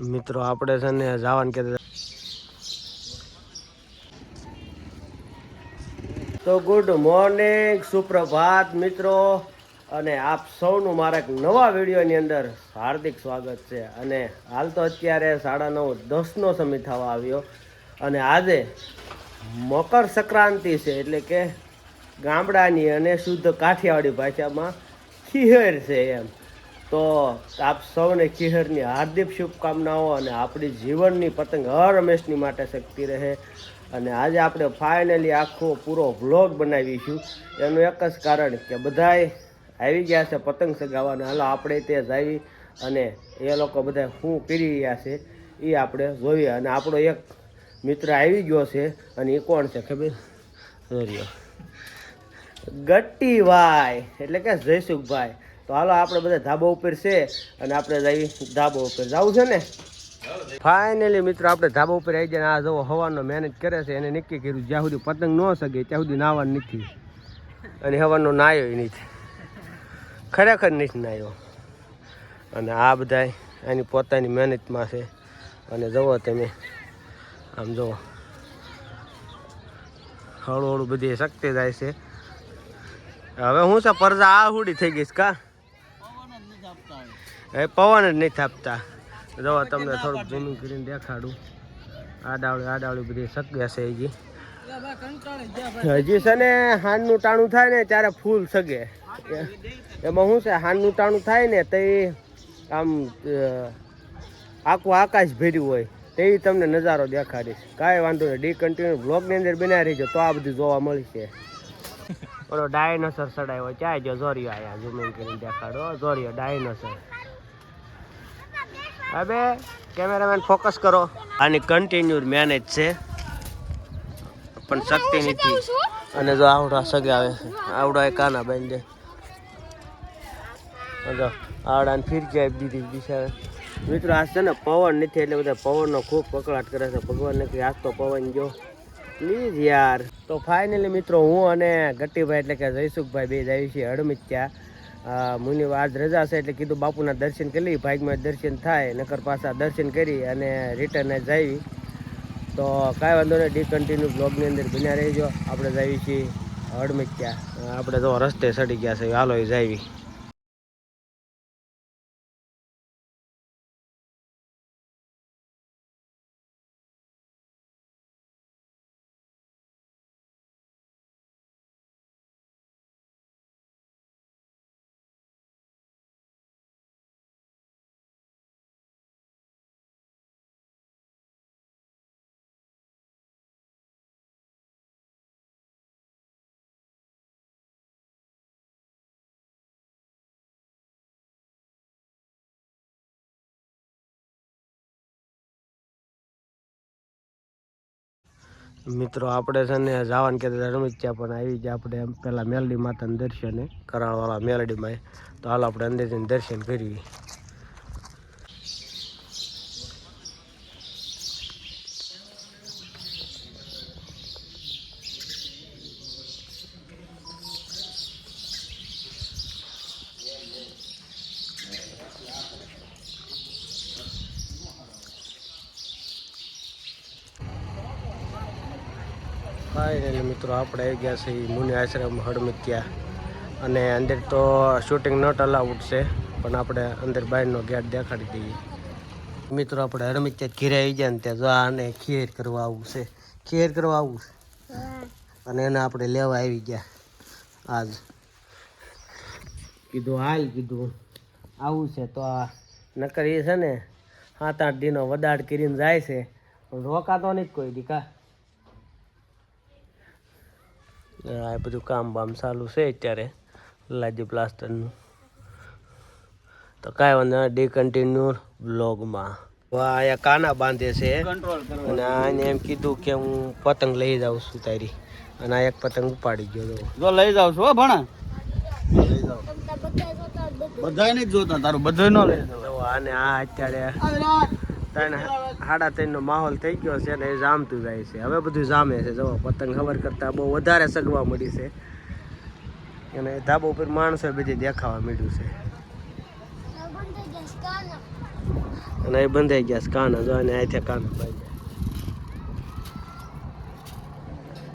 મિત્રો, આપણે છે ને જવાનું કહેતા તો ગુડ મોર્નિંગ સુપ્રભાત મિત્રો. અને આપ સૌનું મારા એક નવા વિડીયોની અંદર હાર્દિક સ્વાગત છે. અને હાલ તો અત્યારે સાડા નવ, દસનો સમય થવા આવ્યો. અને આજે મકર સંક્રાંતિ છે, એટલે કે ગામડાની અને શુદ્ધ કાઠિયાવાડી ભાષામાં ખીહર છે એમ. તો આપ સૌને ખીહરની હાર્દિક શુભકામનાઓ અને આપણી જીવનની પતંગ હર હંમેશની માટે શક્તિ રહે. અને આજે આપણે ફાઇનલી આખો પૂરો વ્લોગ બનાવીશું. એનું એક જ કારણ કે બધાય આવી ગયા છે પતંગ ચગાવવાના હાલો, આપણે તે જ આવી અને એ લોકો બધા શું કરી રહ્યા છે. એ આપણે જોઈએ. અને આપણો એક મિત્ર આવી ગયો છે અને એ કોણ છે ખબર? જોયો ગટ્ટીભાઈ એટલે કે જયસુખભાઈ. તો હાલો, આપણે બધા ધાબા ઉપર છે અને આપણે જઈ ધાબા ઉપર જવું છે ને? ફાઇનલી મિત્રો, આપણે ધાબા ઉપર આવી જાય આ જવો હવાનો મહેનત કરે છે, એને નક્કી કર્યું, જ્યાં સુધી પતંગ ન શકે ત્યાં સુધી નાવાનું નથી. અને હવાનો નાયો નથી. ખરેખર નથી નાયો. અને આ બધા એની પોતાની મહેનતમાં છે. અને જુઓ તમે, આમ જુઓ. હળું હળું બધી શક્તિ જાય છે. હવે હું છે, પરજા આ હુડી થઈ ગઈશ કા? એ પવન જ નહીં થાપતા જો તમને થોડુંક ઝૂમિંગ કરીને દેખાડું. આડાવળી આડાવળી બધી સગે છે હજી. હજી છે ને હાનનું ટાણું થાય ને ત્યારે ફૂલ સગે. એમાં શું છે, હાનનું ટાણું થાય ને તે આમ આખું આકાશ ભર્યું હોય. તે તમને નજારો દેખાડીશ. કાંઈ વાંધો નહીં ડી કન્ટિન્યુ બ્લોગની અંદર બનાવી રહીજો, તો આ બધું જોવા મળશે. ઓલો ડાયનોસર સડાયો ચાય જો જોરિયો આયા ઝૂમિંગ કરીને દેખાડો. જોરિયો ડાયનોસર. હવે કેમેરામેન ફોકસ કરો. આની કન્ટિન્યુ મેનેજ છે. પણ શક્તિ નથી. અને જો આવડા સગે આવે છે. આવડા એ કાના બાંધે. જો આવડાને ફીર આપી દીધી બિચારા મિત્રો આજ છે ને પવન નથી એટલે બધા પવનનો ખૂબ પકડાટ કરે છે. ભગવાન નથી આજ તો પવન જો. પ્લીઝ યાર. તો ફાઇનલી મિત્રો હું અને ગટ્ટીભાઈ એટલે કે જયસુખભાઈ બે જ આવી છીએ હડમિત્યા મુનિ આજ રજા છે એટલે કીધું બાપુના દર્શન કરી લઈ ભાગમાં દર્શન થાય, નકર પાછા દર્શન કરી અને રિટર્ન જ આવી તો કાંઈ વાંધો નહીં ડીકન્ટિન્યુ બ્લોગની અંદર બન્યા રહીજો. આપણે જાવી છીએ હડમિત્યા આપણે તો રસ્તે સડી ગયા છે, હાલો જાવી. મિત્રો, આપણે છે ને જવાનું કહેતા રમીચ્યા પણ આવી જાય આપણે પહેલાં મેલડી માતાને દર્શને કરાવવાળા મેલડીમાં. તો હાલ આપણે અંદર જઈને દર્શન કરીએ. ફાઇનલી મિત્રો, આપણે આવી ગયા છે મુનિ આશ્રમ હળમિત્યા. અને અંદર તો શૂટિંગ નોટ અલાઉડ છે, પણ આપણે અંદર બહારનો ગેટ દેખાડી દઈએ. મિત્રો, આપણે હળમિત્યા ઘેરે આવી ગયા ને ત્યાં જો આને ખીર કરવા આવું છે. ખીર કરવા આવું છે. અને એને આપણે લેવા આવી ગયા. આજ કીધું, હાલ કીધું, આવું છે તો આ નકર એ છે ને, સાત આઠ દિનો વદાડ કરીને જાય છે. પણ રોકાતો નહીં કોઈ દીકા. આ બધું કામ બામ ચાલુ છે અત્યારે લાજી પ્લાસ્ટરનું. તો કાંઈ વાંધો નહીં ડી કન્ટિન્યુ બ્લોગમાં વાહ અહીંયા કાના બાંધે છે અને આને એમ કીધું કે હું પતંગ લઈ જાઉં છું તારી. અને આ એક પતંગ ઉપાડી ગયો જો લઈ જાઉં છું ભણા. બધાય નહીં જોતા તારું બધું નો લઈ તો અને આ અત્યારે ત્રણ સાડા ત્રણનો માહોલ થઈ ગયો છે ને એ જામતું જાય છે. હવે બધું જામે છે. જો પતંગ ખબર કરતાં બહુ વધારે સગવા મળી છે. અને ધાબા ઉપર માણસો બધી દેખાવા મળ્યું છે. અને એ બંધાઈ ગયા છે કાના. જો અને અહીંથી કાના ભાઈ